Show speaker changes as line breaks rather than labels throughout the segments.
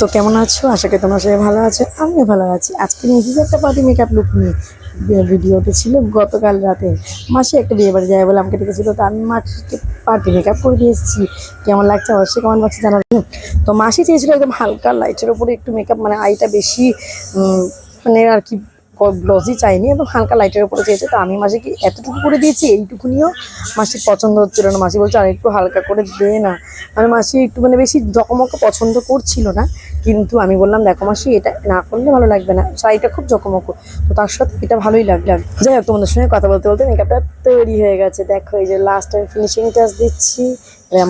তো কেমন আছো? আশা করি তোমরা সবাই ভালো আছো, আমিও ভালো আছি। আজকে নিয়ে এসেছি একটা পার্টি মেকআপ লুক নিয়ে। ভিডিওটা ছিল, গতকাল রাতে। মাসি একটা বিয়ে বাড়ি যায় বলে আমাকে ডেকেছিল, তো আমি মাসিকে পার্টি মেকআপ করে দিয়ে এসেছি। কেমন লাগছে অবশ্যই কেমন লাগছে জানাবেন তো মাসি চেয়েছিল একদম হালকা লাইটের উপরে একটু মেকআপ মানে আইটা বেশি মানে আর কি গ্লসি চাইনি এবং হালকা লাইটের উপরে চেয়েছে। তো আমি মাসিকে এতটুকু করে দিয়েছি, এইটুকুনিও মাসির পছন্দ হচ্ছিল না। মাসি বলছে, আর একটু হালকা করে দে না। মানে মাসি একটু মানে বেশি জকমক পছন্দ করছিল না, কিন্তু আমি বললাম, দেখো মাসি, এটা না করলে ভালো লাগবে না। শাড়িটা খুব জকমক। তো তার সাথে এটা ভালোই লাগবে যাই হোক, তোমাদের সঙ্গে কথা বলতে বলতে মেকআপটা তৈরি হয়ে গেছে। দেখো, এই যে লাস্ট আমি ফিনিশিং টাচ দিচ্ছি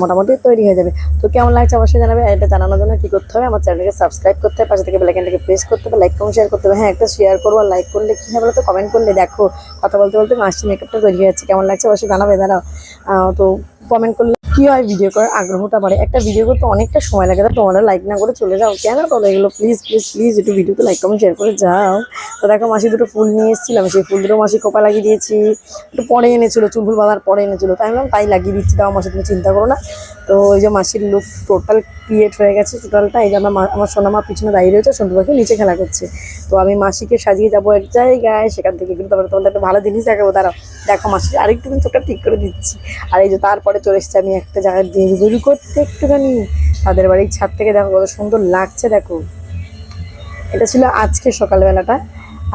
মোটামুটি তৈরি হয়ে যাবে। তো কেমন লাগছে অবশ্যই জানাবে এটা জানানোর জন্য কী করতে হবে, আমার চ্যানেলকে সাবস্ক্রাইব করতে হবে, পাশে থেকে বেলাইকানটাকে প্রেস করতে হবে লাইক কমেন্ট শেয়ার করতে হবে। হ্যাঁ একটা শেয়ার করব আর লাইক করলে কী হবে তো কমেন্ট করলে দেখো, কথা বলতে বলতে মাসি মেকআপটা তৈরি হয়ে যাচ্ছে। কেমন লাগছে অবশ্যই জানাবে, দাঁড়াও। তো কমেন্ট করলে কি হয় ভিডিও করার আগ্রহটা বাড়ে? একটা ভিডিও করতে অনেকটা সময় লাগে তোমরা লাইক না করে চলে যাও। কেন করো এগুলো? প্লিজ প্লিজ প্লিজ একটু ভিডিওতে লাইক কমেন্ট শেয়ার করে যাও। তো দেখো মাসি দুটো ফুল নিয়ে এসেছিলাম সেই ফুল দুটো মাসি কোপা লাগিয়ে দিয়েছি। একটু পরে এনেছিল, চুল ফুল বাঁধার পরে এনেছিল। তাই বললাম, তাই লাগিয়ে দিচ্ছি তাও মাসি, তুমি চিন্তা করো না। তো ওই যে মাসির লুক টোটাল ক্রিয়েট হয়ে গেছে টোটালটা এই যে আমার আমার সোনামা পিছনে দাঁড়িয়ে রয়েছে সন্টু পাখি নিচে খেলা করছে। তো আমি মাসিকে সাজিয়ে যাব এক জায়গায়, সেখান থেকে কিন্তু তারপরে তোমাদের একটা ভালো জিনিস দেখাবো। দাঁড়াও, দেখো মাসি আরেকটু চোখটা ঠিক করে দিচ্ছি। আর এই যে তারপরে চলে এসেছি, আমি একটা জায়গায় দূরি করতে একটুখানি। তাদের বাড়ির ছাদ থেকে দেখো কত সুন্দর লাগছে, দেখো। এটা ছিল আজকে সকালবেলাটা।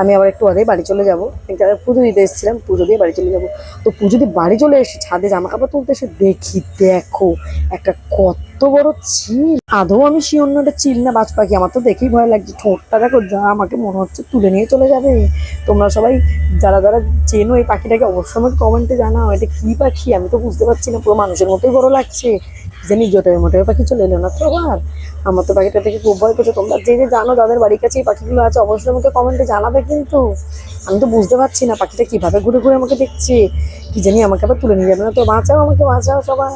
আমি আবার একটু আগে বাড়ি চলে যাব। এক জায়গায় পুজো দিতে এসেছিলাম, পুজো দিয়ে বাড়ি চলে যাব। তো পুজো দিয়ে বাড়ি চলে এসে ছাদে জামা কাপড় তুলতে এসে দেখি, দেখো, একটা কত বড় চিল। আদৌ আমি শিওর না ওটা চিল না বাজ পাখি? আমার তো দেখেই ভয় লাগছে। ঠোঁটটা দেখো, যা আমাকে মনে হচ্ছে তুলে নিয়ে চলে যাবে। তোমরা সবাই যারা যারা চেনো এই পাখিটাকে অবশ্যই আমাকে কমেন্টে জানাও, এটা কী পাখি? আমি তো বুঝতে পারছি না, পুরো মানুষের মতোই বড় লাগছে। জানি জোটের মোটের পাখি চলে এলো না। তো আবার আমার তো পাখিটা দেখে খুব ভয় করছে তোমরা যে যে জানো যাদের বাড়ির কাছে এই পাখিগুলো আছে, অবশ্যই আমাকে কমেন্টে জানাবে কিন্তু আমি তো বুঝতে পারছি না পাখিটা কীভাবে ঘুরে ঘুরে আমাকে দেখছে। কি জানি আমাকে আবার তুলে নিয়ে যাবে না তো, বাঁচাও আমাকে, বাঁচাও সবাই।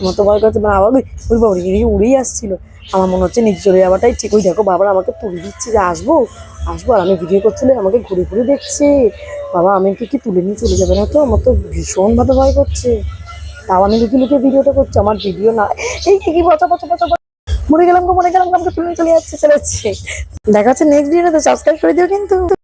আমার তো ভয় করছে মানে আবার ওই বাবা উড়েই আসছিল। আমার মনে হচ্ছে নিচে চলে যাওয়াটাই ঠিক। ওই দেখো, বাবার আমাকে তুলে দিচ্ছে যে আসব আসব আর আমি ভিডিও করছিলে, আমাকে ঘুরে ঘুরে দেখছে। বাবা, আমি কি কি তুলে নিয়ে চলে যাবে না তো? আমার তো ভীষণভাবে ভয় করছে। তাও আমি লুকিয়ে লুকিয়ে ভিডিওটা করছি আমার ভিডিও না। এই কি কি বচা বচা বচা। মরে গেলাম গো মরে গেলাম গো, তুলে চলে যাচ্ছে চলে যাচ্ছে। দেখা হচ্ছে নেক্সট ভিডিওতে সাবস্ক্রাইব করে দিও কিন্তু।